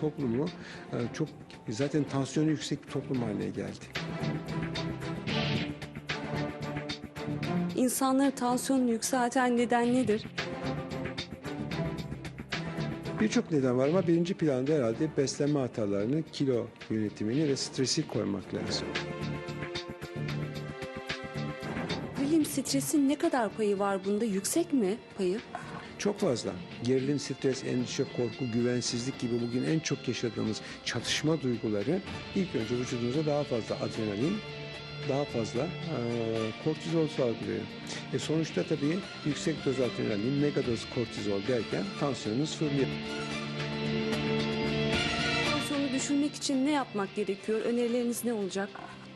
toplumu e, çok zaten tansiyonu yüksek bir toplum haline geldi. İnsanların tansiyonunu yükselten neden nedir? Birçok neden var ama birinci planda herhalde beslenme hatalarını, kilo yönetimini ve stresi koymak lazım. Bilim stresin ne kadar payı var bunda? Yüksek mi payı? Çok fazla. Gerilim, stres, endişe, korku, güvensizlik gibi bugün en çok yaşadığımız çatışma duyguları ilk önce vücudumuza daha fazla adrenalin, daha fazla eee, kortizol salgılıyor. E sonuçta tabii yüksek doz adrenalin, megadoz kortizol derken tansiyonunuz fırlıyor. Tansiyonu düşürmek için ne yapmak gerekiyor? Önerileriniz ne olacak?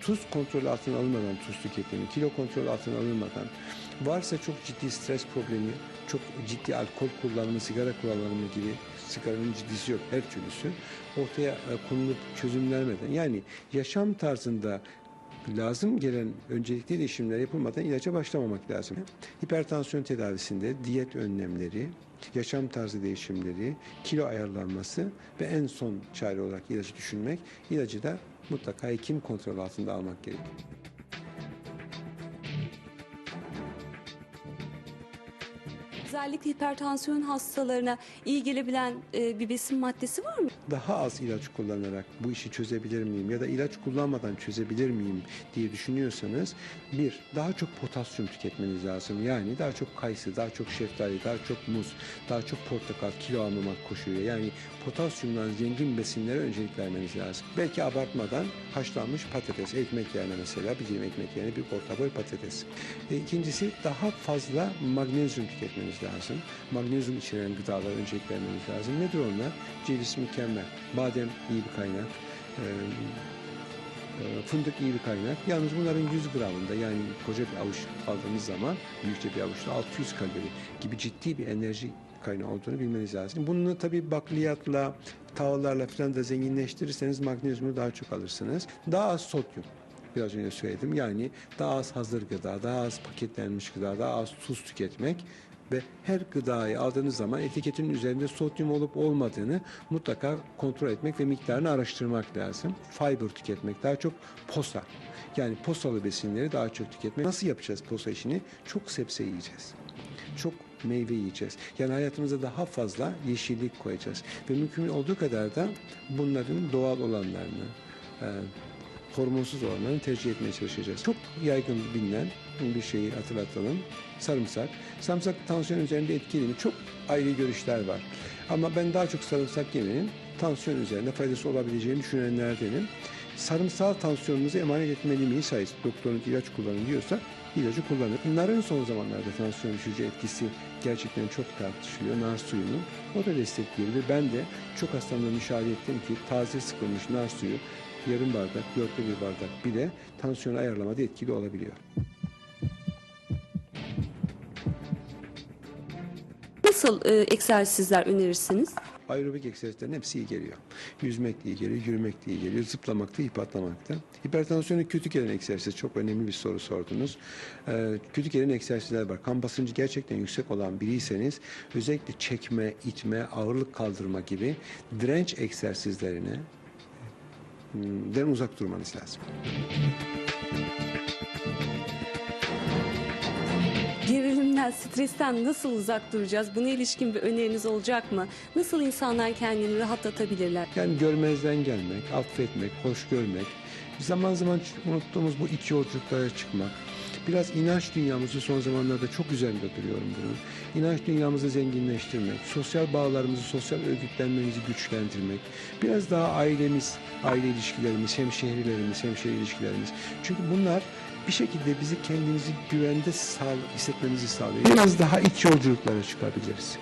Tuz kontrol altına alınmadan tuz tüketimi, kilo kontrol altına alınmadan, varsa çok ciddi stres problemi, çok ciddi alkol kullanımı, sigara kullanımı gibi sigaranın ciddisi yok her türlüsü ortaya e, konulup çözümlenmeden yani yaşam tarzında lazım gelen öncelikli değişimler yapılmadan ilaca başlamamak lazım. Hipertansiyon tedavisinde diyet önlemleri, yaşam tarzı değişimleri, kilo ayarlanması ve en son çare olarak ilacı düşünmek. İlacı da mutlaka hekim kontrol altında almak gerekiyor. Özellikle hipertansiyon hastalarına iyi gelebilen e, bir besin maddesi var mı? Daha az ilaç kullanarak bu işi çözebilir miyim ya da ilaç kullanmadan çözebilir miyim diye düşünüyorsanız bir, daha çok potasyum tüketmeniz lazım. Yani daha çok kayısı, daha çok şeftali, daha çok muz, daha çok portakal kilo almamak koşuyor. Yani potasyumdan zengin besinlere öncelik vermeniz lazım. Belki abartmadan haşlanmış patates, ekmek yerine mesela bir dilim ekmek yerine bir orta boy patates. E, ikincisi daha fazla magnezyum tüketmeniz lazım. Magnezyum içeren gıdalara öncelik vermeniz lazım. Nedir onlar? Ceviz mükemmel. Badem iyi bir kaynak. Ee, e, Fındık iyi bir kaynak. Yalnız bunların 100 gramında yani koca bir avuç aldığınız zaman büyükçe bir avuçta 600 kalori gibi ciddi bir enerji kaynağı olduğunu bilmeniz lazım. Bunu tabii bakliyatla, tahıllarla falan da zenginleştirirseniz magnezyumu daha çok alırsınız. Daha az sodyum biraz önce söyledim. Yani daha az hazır gıda, daha az paketlenmiş gıda, daha az tuz tüketmek ve her gıdayı aldığınız zaman etiketinin üzerinde sodyum olup olmadığını mutlaka kontrol etmek ve miktarını araştırmak lazım. Fiber tüketmek, daha çok posa. Yani posalı besinleri daha çok tüketmek. Nasıl yapacağız posa işini? Çok sebze yiyeceğiz. Çok meyve yiyeceğiz. Yani hayatımıza daha fazla yeşillik koyacağız. Ve mümkün olduğu kadar da bunların doğal olanlarını, e, hormonsuz olanlarını tercih etmeye çalışacağız. Çok yaygın bilinen bir şeyi hatırlatalım. Sarımsak. Sarımsak tansiyon üzerinde etkili mi? Çok ayrı görüşler var. Ama ben daha çok sarımsak yemenin tansiyon üzerinde faydası olabileceğini düşünenlerdenim. Sarımsağı tansiyonunuza emanet etmeli miyiz? Hayır. Doktorunuz ilaç kullanın diyorsa ilacı kullanır. Narın son zamanlarda tansiyon düşürücü etkisi gerçekten çok tartışılıyor. Nar suyunu o da destekleyebilir. Ben de çok hastamda müşahede ettim ki taze sıkılmış nar suyu yarım bardak, dörtte bir bardak bile tansiyonu ayarlamada etkili olabiliyor. Nasıl e, egzersizler önerirsiniz? Aerobik egzersizlerin hepsi iyi geliyor. Yüzmek de iyi geliyor, yürümek de iyi geliyor, zıplamak da, ip atlamak da. Hipertansiyonu kötü gelen egzersiz çok önemli bir soru sordunuz. Ee, kötü gelen egzersizler var. Kan basıncı gerçekten yüksek olan biriyseniz özellikle çekme, itme, ağırlık kaldırma gibi direnç egzersizlerine den uzak durmanız lazım. Gerilimden, stresten nasıl uzak duracağız? Buna ilişkin bir öneriniz olacak mı? Nasıl insanlar kendini rahatlatabilirler? Yani görmezden gelmek, affetmek, hoş görmek, zaman zaman unuttuğumuz bu iç yolculuklara çıkmak, biraz inanç dünyamızı son zamanlarda çok üzerinde duruyorum bunun. İnanç dünyamızı zenginleştirmek, sosyal bağlarımızı, sosyal örgütlenmemizi güçlendirmek, biraz daha ailemiz, aile ilişkilerimiz, hemşehrilerimiz, hemşehri ilişkilerimiz. Çünkü bunlar bir şekilde bizi kendimizi güvende sağ, hissetmemizi sağlıyor. Biraz daha iç yolculuklara çıkabiliriz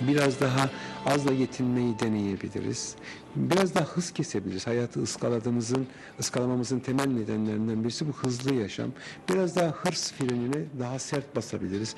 biraz daha azla yetinmeyi deneyebiliriz. Biraz daha hız kesebiliriz. Hayatı ıskaladığımızın, ıskalamamızın temel nedenlerinden birisi bu hızlı yaşam. Biraz daha hırs frenine daha sert basabiliriz.